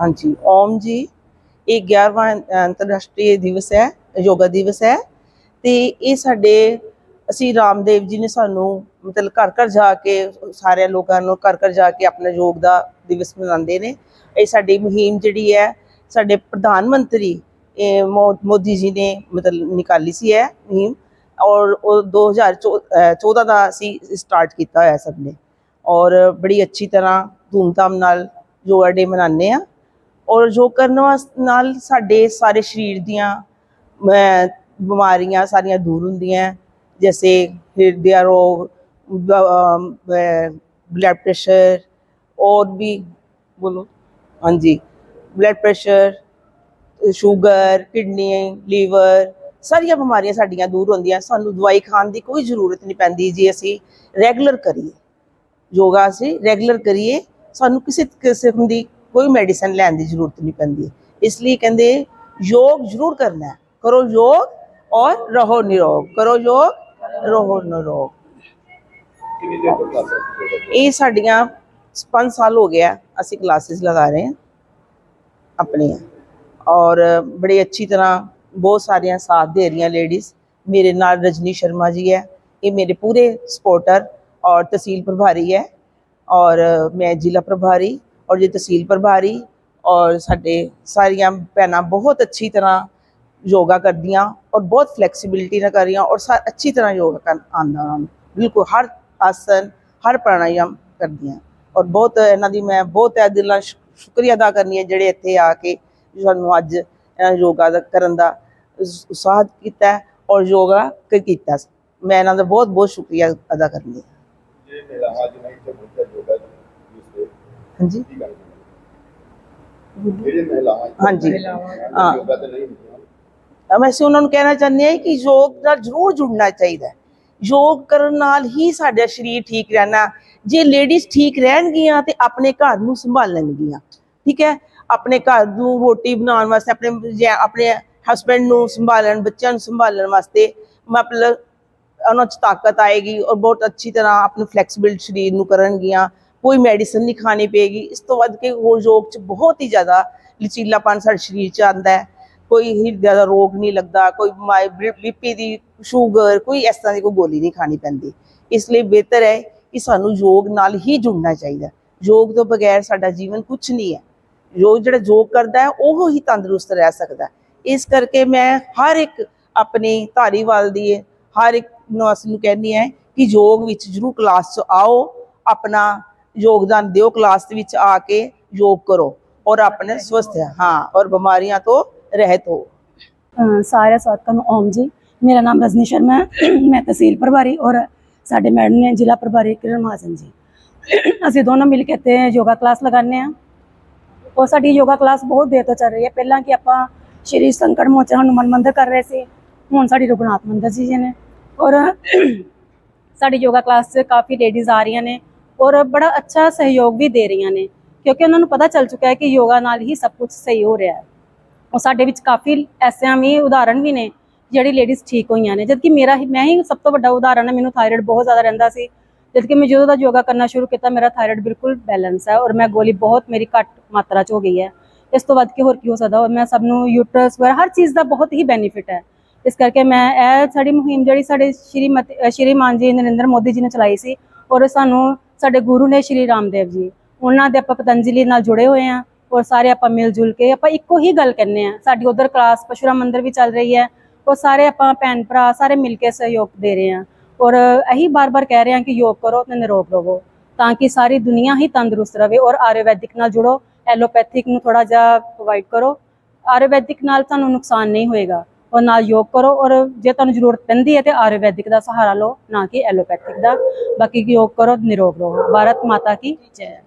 ਹਾਂਜੀ, ਓਮ ਜੀ। ਇਹ 11ਵਾਂ ਅੰਤਰਰਾਸ਼ਟਰੀ ਦਿਵਸ ਹੈ, ਯੋਗਾ ਦਿਵਸ ਹੈ। ਤੇ ਇਹ ਸਾਡੇ, ਅਸੀਂ ਰਾਮਦੇਵ ਜੀ ਨੇ ਸਾਨੂੰ ਮਤਲਬ ਘਰ ਘਰ ਜਾ ਕੇ, ਸਾਰਿਆਂ ਲੋਕਾਂ ਨੂੰ ਘਰ ਘਰ ਜਾ ਕੇ ਆਪਣਾ ਯੋਗ ਦਾ ਦਿਵਸ ਮਨਾਉਂਦੇ ਨੇ। ਇਹ ਸਾਡੀ ਮੁਹਿੰਮ ਜਿਹੜੀ ਹੈ, ਸਾਡੇ ਪ੍ਰਧਾਨ ਮੰਤਰੀ ਮੋ- ਮੋਦੀ ਜੀ ਨੇ ਮਤਲਬ ਨਿਕਾਲੀ ਸੀ ਹੈ ਮੁਹਿੰਮ। ਔਰ ਉਹ 2014 ਦਾ ਅਸੀਂ ਸਟਾਰਟ ਕੀਤਾ ਹੋਇਆ ਸਭ ਨੇ। ਔਰ ਬੜੀ ਅੱਛੀ ਤਰ੍ਹਾਂ ਧੂਮਧਾਮ ਨਾਲ ਯੋਗਾ ਡੇ ਮਨਾਉਂਦੇ ਆ ਔਰ ਯੋਗ ਕਰਨ ਵਾਸ, ਨਾਲ ਸਾਡੇ ਸਾਰੇ ਸਰੀਰ ਦੀਆਂ ਬਿਮਾਰੀਆਂ ਸਾਰੀਆਂ ਦੂਰ ਹੁੰਦੀਆਂ। ਜੈਸੇ ਹਿਰਦਿਆ ਰੋਗ ਬਲੱਡ ਪ੍ਰੈਸ਼ਰ ਔਰ ਵੀ ਬੋਲੋ। ਹਾਂਜੀ blood pressure sugar kidney liver ਸਾਰੀਆਂ ਬਿਮਾਰੀਆਂ ਸਾਡੀਆਂ ਦੂਰ ਹੁੰਦੀਆਂ। ਸਾਨੂੰ ਦਵਾਈ ਖਾਣ ਦੀ ਕੋਈ ਜ਼ਰੂਰਤ ਨਹੀਂ ਪੈਂਦੀ ਜੇ। ਅਸੀਂ ਰੈਗੂਲਰ ਕਰੀਏ। ਯੋਗਾ ਅਸੀਂ ਰੈਗੂਲਰ ਕਰੀਏ। ਸਾਨੂੰ ਕਿਸੇ ਕਿਸਮ ਦੀ ਕੋਈ ਮੈਡੀਸਨ ਲੈਣ ਦੀ ਜ਼ਰੂਰਤ ਨਹੀਂ ਪੈਂਦੀ। ਇਸ ਲਈ ਕਹਿੰਦੇ ਯੋਗ ਜ਼ਰੂਰ ਕਰਨਾ ਹੈ। ਕਰੋ ਯੋਗ ਔਰ ਰਹੋ ਨਿਰੋਗ। ਕਰੋ ਯੋਗ, ਰਹੋ ਨਿਰੋਗ। ਇਹ ਸਾਡੀਆਂ 5 ਸਾਲ ਹੋ ਗਿਆ ਅਸੀਂ ਕਲਾਸਿਸ ਲਗਾ ਰਹੇ ਹਾਂ। ਆਪਣੀਆਂ। ਔਰ ਬੜੀ ਅੱਛੀ ਤਰ੍ਹਾਂ ਬਹੁਤ ਸਾਰੀਆਂ ਸਾਥ ਦੇ ਰਹੀਆਂ ਲੇਡੀਜ਼ ਮੇਰੇ ਨਾਲ ਰਜਨੀ ਸ਼ਰਮਾ ਜੀ ਹੈ। ਇਹ ਮੇਰੇ ਪੂਰੇ ਸਪੋਰਟਰ ਔਰ ਤਹਿਸੀਲ ਪ੍ਰਭਾਰੀ ਹੈ। ਔਰ ਮੈਂ ਜ਼ਿਲ੍ਹਾ ਪ੍ਰਭਾਰੀ। ਔਰ ਜੇ ਤਹਿਸੀਲ ਪ੍ਰਭਾਰੀ ਔਰ ਸਾਡੇ ਸਾਰੀਆਂ ਭੈਣਾਂ ਬਹੁਤ ਅੱਛੀ ਤਰ੍ਹਾਂ ਯੋਗਾ ਕਰਦੀਆਂ ਔਰ ਬਹੁਤ ਫਲੈਕਸੀਬਿਲਿਟੀ ਨਾਲ ਕਰ ਰਹੀਆਂ ਔਰ ਸਾ, ਅੱਛੀ ਤਰ੍ਹਾਂ ਯੋਗਾ ਕਰ, ਆਉਂਦਾ ਉਹਨਾਂ ਨੂੰ। ਬਿਲਕੁਲ ਹਰ ਆਸਨ, ਹਰ ਪ੍ਰਾਣਾਯਾਮ ਕਰਦੀਆਂ ਔਰ ਬਹੁਤ ਇਹਨਾਂ ਦੀ ਮੈਂ ਬਹੁਤ ਤਹਿ ਦਿਲ ਨਾਲ ਸ਼ੁਕਰੀਆ ਅਦਾ ਕਰਨੀ ਹੈ ਜਿਹੜੇ ਇੱਥੇ ਆ ਕੇ ਸਾਨੂੰ ਅੱਜ ਇਹਨਾਂ ਯੋਗਾ ਦਾ ਕਰਨ ਦਾ ਉਸ- ਉਤਸ਼ਾਹ ਕੀਤਾ ਔਰ ਯੋਗਾ ਕੀਤਾ। ਮੈਂ ਇਹਨਾਂ ਦਾ ਬਹੁਤ ਬਹੁਤ ਸ਼ੁਕਰੀਆ ਅਦਾ ਕਰਨੀ ਹੈ ਜੇ ਮੇਰਾ ਅੱਜ ਨਹੀਂ ਤੇ ਮੁੱਦਾ ਯੋਗਾ ਦੀ ਇਸ ਹਾਂਜੀ। ਜਿਹੜੇ ਮਹਿਲਾਵਾਂ ਹਾਂਜੀ। ਹਾਂ। ਯੋਗਾ ਤੇ ਨਹੀਂ ਹੁੰਦੀਆਂ। ਅਹ ਵੈਸੇ ਉਹਨਾਂ ਨੂੰ ਕਹਿਣਾ ਚਾਹੁੰਦੇ ਹਾਂ ਕਿ ਯੋਗ ਨਾਲ ਜ਼ਰੂਰ ਜੁੜਨਾ ਚਾਹੀਦਾ ਹੈ। ਯੋਗ ਕਰਨ ਨਾਲ ਹੀ ਸਾਡਾ ਸਰੀਰ ਠੀਕ ਰਹਿਣਾ ਜੇ ਲੇਡੀਜ਼ ਠੀਕ ਰਹਿਣਗੀਆਂ ਤੇ ਆਪਣੇ ਘਰ ਨੂੰ ਸੰਭਾਲਣਗੀਆਂ ਠੀਕ ਹੈ? ਆਪਣੇ ਘਰ ਨੂੰ ਰੋਟੀ ਬਣਾਉਣ ਵਾਸਤੇ ਆਪਣੇ ਜੇ ਆਪਣੇ ਹਸਬੰਡ ਨੂੰ ਸੰਭਾਲਣ ਬੱਚਿਆਂ ਨੂੰ ਸੰਭਾਲਣ ਵਾਸਤੇ ਮਤਲਬ ਉਹਨਾਂ 'ਚ ਤਾਕਤ ਆਏਗੀ ਔਰ ਬਹੁਤ ਅੱਛੀ ਤਰ੍ਹਾਂ ਆਪਣੇ ਫਲੈਕਸੀਬਲ ਸਰੀਰ ਨੂੰ ਕਰਨਗੀਆਂ। ਕੋਈ ਮੈਡੀਸਨ ਨਹੀਂ ਖਾਣੀ ਪਏਗੀ। ਇਸ ਤੋਂ ਵੱਧ ਕੇ ਹੋਰ ਯੋਗ 'ਚ ਬਹੁਤ ਹੀ ਜ਼ਿਆਦਾ ਲਚੀਲਾਪਨ ਸਾਡੇ ਸਰੀਰ 'ਚ ਆਉਂਦਾ ਹੈ। ਕੋਈ ਹਿਰਦੇ ਦਾ ਰੋਗ ਨਹੀਂ ਲੱਗਦਾ, ਕੋਈ ਬੀਪੀ ਦੀ ਸ਼ੂਗਰ ਕੋਈ ਇਸ ਤਰ੍ਹਾਂ ਦੀ ਕੋਈ ਗੋਲੀ ਨਹੀਂ ਖਾਣੀ ਪੈਂਦੀ। ਇਸ ਲਈ ਬਿਹਤਰ ਹੈ ਕਿ ਸਾਨੂੰ ਯੋਗ ਨਾਲ ਹੀ ਜੁੜਨਾ ਚਾਹੀਦਾ। ਯੋਗ ਤੋਂ ਬਗੈਰ ਸਾਡਾ ਜੀਵਨ ਕੁਝ ਨਹੀਂ ਹੈ। ਯੋਗ ਜਿਹੜਾ ਯੋਗ ਕਰਦਾ ਹੈ, ਉਹ ਹੀ ਤੰਦਰੁਸਤ ਰਹਿ ਸਕਦਾ ਇਸ ਕਰਕੇ ਮੈਂ ਹਰ ਇੱਕ ਆਪਣੀ ਧਾਰੀਵਾਲ ਦੀ, ਹਰ ਇੱਕ ਨਿਵਾਸੀ ਨੂੰ ਕਹਿੰਦੀ ਹੈ ਕਿ ਯੋਗ ਵਿੱਚ ਜ਼ਰੂਰ ਕਲਾਸ 'ਚ ਆਓ। ਆਪਣਾ ਯੋਗਦਾਨ ਦਿਓ ਕਲਾਸ ਦੇ ਵਿੱਚ ਆ ਕੇ ਯੋਗ ਕਰੋ ਔਰ ਆਪਣੇ ਸਵਸਥ ਹਾਂ। ਔਰ ਬਿਮਾਰੀਆਂ ਤੋਂ ਰਹਿਤ ਹੋ। ਅ, ਸਾਥੀਆਂ ਨੂੰ ਓਮ ਜੀ। ਮੇਰਾ ਨਾਮ ਰਜਨੀ ਸ਼ਰਮਾ ਹੈ। ਮੈਂ ਤਹਿਸੀਲ ਪ੍ਰਭਾਰੀ ਔਰ ਸਾਡੇ ਮੈਡਮ ਨੇ ਜ਼ਿਲ੍ਹਾ ਪ੍ਰਭਾਰੀ ਕਿਰਨ ਮਹਾਜਨ ਜੀ। ਅਸੀਂ ਦੋਨੋਂ ਮਿਲ ਕੇ ਤੇ ਯੋਗਾ ਕਲਾਸ ਲਗਾਉਂਦੇ ਆ ਔਰ ਸਾਡੀ ਯੋਗਾ ਕਲਾਸ ਬਹੁਤ ਦੇਰ ਤੋਂ ਚੱਲ ਰਹੀ ਹੈ। ਪਹਿਲਾਂ ਕਿ ਆਪਾਂ ਸ਼੍ਰੀ ਸੰਕਟ ਮੋਚਨ ਹਨੂੰਮਾਨ ਮੰਦਿਰ ਕਰ ਰਹੇ ਸੀ। ਹੁਣ ਸਾਡੀ ਰਘੁਨਾਥ ਮੰਦਿਰ ਜੀ ਜੀ ਨੇ। ਔਰ ਸਾਡੀ ਯੋਗਾ ਕਲਾਸ 'ਚ ਕਾਫੀ ਲੇਡੀਜ਼ ਆ ਰਹੀਆਂ ਨੇ। ਔਰ ਬੜਾ ਅੱਛਾ ਸਹਿਯੋਗ ਵੀ ਦੇ ਰਹੀਆਂ ਨੇ, ਕਿਉਂਕਿ ਉਹਨਾਂ ਨੂੰ ਪਤਾ ਚੱਲ ਚੁੱਕਾ ਹੈ ਕਿ ਯੋਗਾ ਨਾਲ ਹੀ ਸਭ ਕੁਝ ਸਹੀ ਹੋ ਰਿਹਾ ਹੈ। ਔਰ ਸਾਡੇ ਵਿੱਚ ਕਾਫੀ ਐਸਿਆਂ ਵੀ ਉਦਾਹਰਣ ਵੀ ਨੇ, ਜਿਹੜੀ ਲੇਡੀਜ਼ ਠੀਕ ਹੋਈਆਂ ਨੇ, ਜਦਕਿ ਮੇਰਾ ਹੀ ਮੈਂ ਹੀ ਸਭ ਤੋਂ ਵੱਡਾ ਉਦਾਹਰਣ ਹੈ, ਮੈਨੂੰ ਥਾਇਰਾਇਡ ਬਹੁਤ ਜ਼ਿਆਦਾ ਰਹਿੰਦਾ ਸੀ, ਜਦਕਿ ਮੈਂ ਜਦੋਂ ਦਾ ਯੋਗਾ ਕਰਨਾ ਸ਼ੁਰੂ ਕੀਤਾ, ਮੇਰਾ ਥਾਇਰਾਇਡ ਬਿਲਕੁਲ ਬੈਲੈਂਸ ਹੈ ਔਰ ਮੈਂ ਗੋਲੀ ਬਹੁਤ ਮੇਰੀ ਘੱਟ ਮਾਤਰਾ 'ਚ ਹੋ ਗਈ ਹੈ। ਇਸ ਤੋਂ ਵੱਧ ਕੇ ਹੋਰ ਕੀ ਹੋ ਸਕਦਾ, ਔਰ ਮੈਂ ਸਭ ਨੂੰ ਯੂਟਰਸ ਵਗੈਰਾ ਹਰ ਚੀਜ਼ ਦਾ ਬਹੁਤ ਹੀ ਬੈਨੀਫਿਟ ਹੈ। ਇਸ ਕਰਕੇ ਮੈਂ ਇਹ ਸਾਡੀ ਮੁਹਿੰਮ ਜਿਹੜੀ ਸਾਡੇ ਸ਼੍ਰੀ ਮਤੀ ਸ਼੍ਰੀਮਾਨ ਜੀ ਨਰਿੰਦਰ ਮੋਦੀ ਜੀ ਨੇ ਚਲਾਈ ਸੀ, ਔਰ ਸਾਨੂੰ ਸਾਡੇ ਗੁਰੂ ਨੇ ਸ਼੍ਰੀ ਰਾਮਦੇਵ ਜੀ, ਉਹਨਾਂ ਦੇ ਆਪਾਂ ਪਤੰਜਲੀ ਨਾਲ ਜੁੜੇ ਹੋਏ ਆ ਔਰ ਸਾਰੇ ਆਪਾਂ ਮਿਲ ਜੁਲ ਕੇ ਆਪਾਂ ਇੱਕੋ ਹੀ ਗੱਲ ਕਹਿੰਦੇ ਆ ਸਾਡੀ ਉਧਰ ਕਲਾਸ ਪਸ਼ੂਰਾ ਮੰਦਿਰ ਵੀ ਚੱਲ ਰਹੀ ਹੈ ਔਰ ਸਾਰੇ ਆਪਾਂ ਭੈਣ ਭਰਾ ਸਾਰੇ ਮਿਲ ਕੇ ਸਹਿਯੋਗ ਦੇ ਰਹੇ ਆ ਔਰ ਇਹੀ ਬਾਰ-ਬਾਰ ਕਹਿ ਰਹੇ ਆ ਕਿ ਯੋਗ ਕਰੋ ਤੇ ਨਿਰੋਗ ਰਹੋ ਤਾਂ ਕਿ ਸਾਰੀ ਦੁਨੀਆ ਹੀ ਤੰਦਰੁਸਤ ਰਵੇ ਔਰ ਆਯੁਰਵੈਦਿਕ ਨਾਲ ਜੁੜੋ ਐਲੋਪੈਥਿਕ ਨੂੰ ਥੋੜਾ ਜਿਹਾ ਅਵੋਇਡ ਕਰੋ, ਆਯੁਰਵੈਦਿਕ ਨਾਲ ਤੁਹਾਨੂੰ ਨੁਕਸਾਨ ਨਹੀਂ ਹੋਏਗਾ। ਔਰ ਨਾਲ ਯੋਗ ਕਰੋ ਔਰ ਜੇ ਤੁਹਾਨੂੰ ਜ਼ਰੂਰਤ ਪੈਂਦੀ ਹੈ ਤੇ ਆਯੁਰਵੈਦਿਕ ਦਾ ਸਹਾਰਾ ਲਓ, ਨਾ ਕਿ ਐਲੋਪੈਥਿਕ ਦਾ। ਬਾਕੀ ਯੋਗ ਕਰੋ, ਨਿਰੋਗ ਰਹੋ। ਭਾਰਤ ਮਾਤਾ ਕੀ ਜੈ।